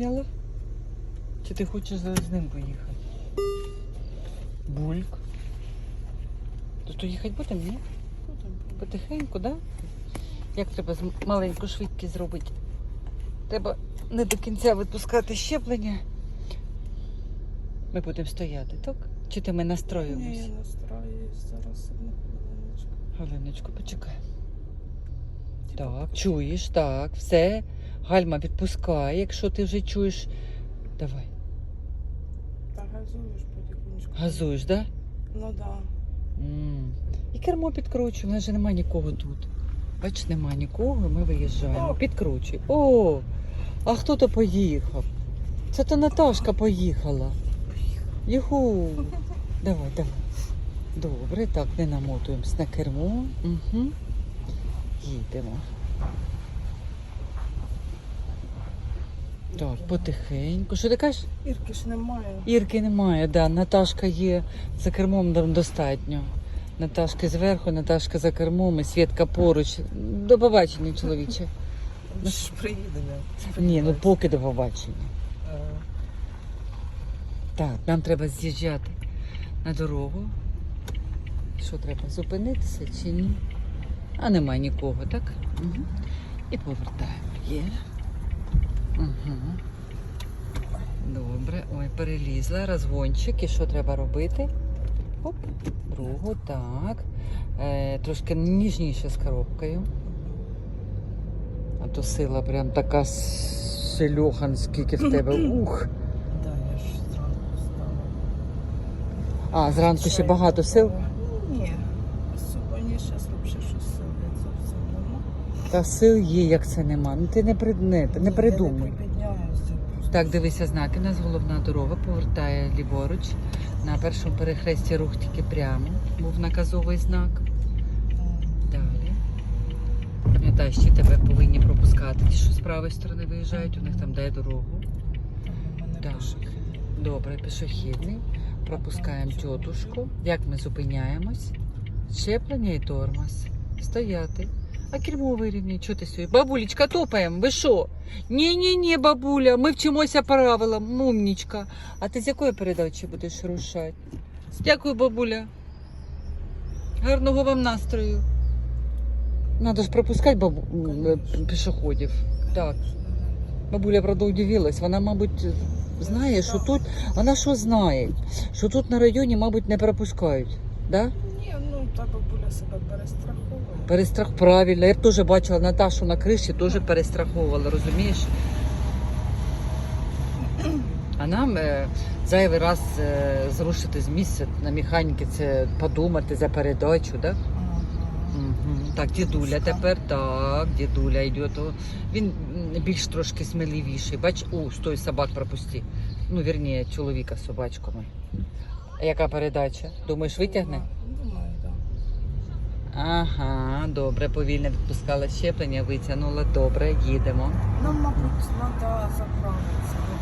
зняла? Чи ти хочеш зараз з ним поїхати? Бульк. То то їхати будемо, ні? Потихеньку, да? Як треба маленьку швидкість зробити? Треба не до кінця відпускати щеплення. Ми будемо стояти, так? Чи ти ми Ні, настроїмось? я настраюсь зараз одну хвилиночку. Галиночку, почекай. Так, чуєш, так, все. Гальма відпускай, якщо ти вже чуєш. Давай. Та газуєш потихонечку. Газуєш, да? Ну да. І кермо підкручуй, в нас же немає нікого тут. Бач, немає нікого, ми виїжджаємо. Підкручуй. О! А хто то поїхав? Це то Наташка поїхала. Юху. Давай, давай. Добре, так, не намотуємось на кермо. Угу. Їдемо. Так, потихеньку. Що ти кажеш? Ірки ж немає. Ірки немає, да. Наташка є за кермом нам достатньо. Наташки зверху, Наташка за кермом і Свідка поруч. До побачення, чоловіче. Ми ж приїдемо. Ні, ну поки до побачення. Так, нам треба з'їжджати на дорогу. Що треба, зупинитися чи ні? А немає нікого, так? Угу. І повертаємо. Є. Угу. Добре. Ой, перелізла. Розгончик. І що треба робити? Оп, другу, так. Е, трошки ніжніше з коробкою. А то сила прям така сильохан, скільки в тебе. Ух! Да, я ж зранку встала. А, зранку ще багато сил. Ні. Та сил є, як це нема. Ну ти не, при... не, придумуй. Так, дивися знаки. У нас головна дорога повертає ліворуч. На першому перехресті рух тільки прямо. Був наказовий знак. Далі. Пам'ятай, що тебе повинні пропускати. Ті, що з правої сторони виїжджають, у них там дає дорогу. Так. Добре, пішохідний. Пропускаємо тьотушку. Як ми зупиняємось? Щеплення і тормоз. Стояти. А кермо вирівняй, чого ти сьогодні? Бабулечка, топаємо, ви що? Ні-ні-ні, бабуля, ми вчимося правилам, умнічка. А ти з якої передачі будеш рушати? Дякую, бабуля. Гарного вам настрою. Надо ж пропускати бабу... пішоходів. Так. Бабуля, правда, удивилась. Вона, мабуть, знає, що тут. Вона що знає? Що тут на районі, мабуть, не пропускають. Да? Та бабуля себе перестраховує. Перестрах правильно. Я б теж бачила Наташу на криші, теж перестраховувала, розумієш? А нам е, зайвий раз е, зрушити з місця на механіки, це подумати за передачу, да? Ага. Угу. Так, дідуля тепер, так, дідуля йде. То він більш трошки сміливіший. Бач, у, стой, собак пропусти. Ну, вірніше, чоловіка з собачками. А яка передача? Думаєш, витягне? Ага, добре, повільно відпускала щеплення, витягнула. Добре, їдемо. Нам, мабуть, треба заправитися. Ви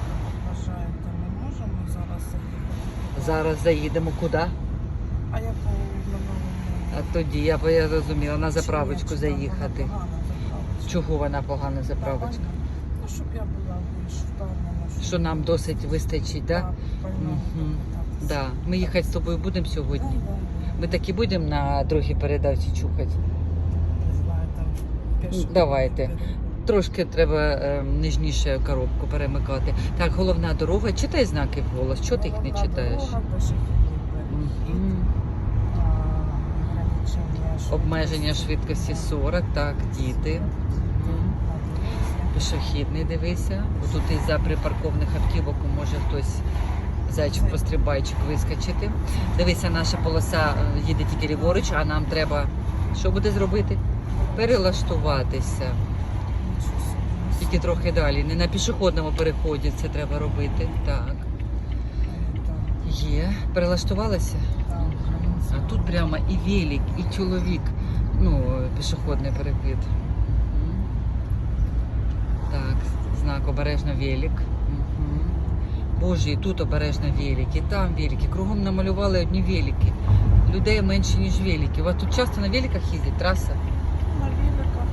вважаєте, ми можемо зараз заїхати? Зараз заїдемо куди? А я по минулому. А тоді я я розуміла на заправочку там заїхати. вона заправочка? Чого вона погана заправочка? Ну, щоб я була більш впевнена, Що нам досить вистачить, так? Да? покататися. Да. Ми їхати з тобою будемо сьогодні. Да. Ми так і будемо на другій передачі чухати. Не знаю, там пішки Давайте. Трошки треба е, ніжніше коробку перемикати. Так, головна дорога. Читай знаки вголос. Чого ти їх не читаєш? Мгм. Обмеження швидкості 40, так, діти. Мгм. Пішохідний дивися. Тут із-за припаркованих автівок може хтось зайчик пострибайчик вискочити. Дивися, наша полоса е, їде тільки ліворуч, а нам треба що буде зробити? Перелаштуватися. Тільки трохи далі. Не на пішохідному переході це треба робити. Так. Є. Перелаштувалися? А тут прямо і велик, і чоловік. Ну, пішохідний перехід. Так, знак обережно велик. Боже, і тут обережно велик, і там велики. Кругом намалювали одні велики. Людей менше, ніж велики. У вас тут часто на великах їздять траса? На мотоциклах.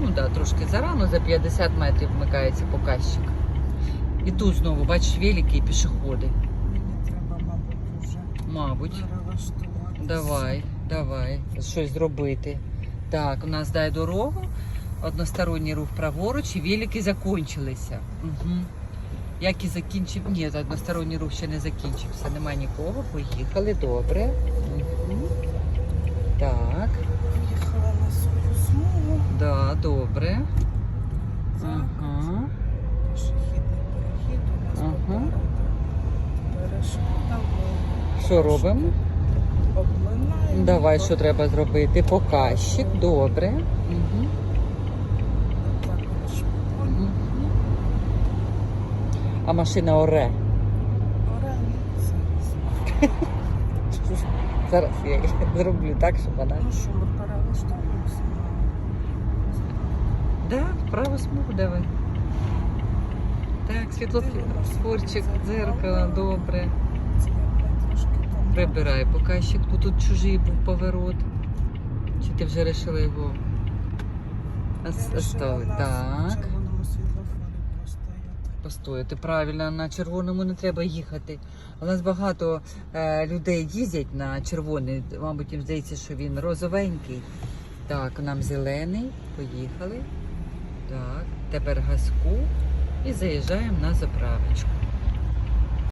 Ну, да, трошки зарано, за 50 метрів вмикається показчик. І тут знову, бачиш, велики і пішоходи. Мені треба, мабуть, вже Мабуть. Давай, давай, щось зробити. Так, у нас дай дорогу, односторонній рух праворуч і велики закінчилися. Угу. Як і закінчив. Ні, односторонній рух ще не закінчився. Нема нікого. Поїхали, добре. Угу. Так, Поїхала на свою смугу. да, добре. Так. Ага. Ага. Що робимо? Давай, що треба зробити? Показчик, добре. Угу. Також Угу. А машина оре. оренди зараз. Зараз я зроблю так, щоб вона. Ну що, ми перелаштовуємося Да, право смугу давай. Так, світлофір, спорчик, дзеркало, добре. Прибирай показчик, бо тут чужий був поворот. Чи ти вже вирішила його оставити? Так. Постояти правильно, на червоному не треба їхати. У нас багато е, людей їздять на червоний, мабуть, їм здається, що він розовенький. Так, нам зелений, поїхали. Так, тепер газку і заїжджаємо на заправочку.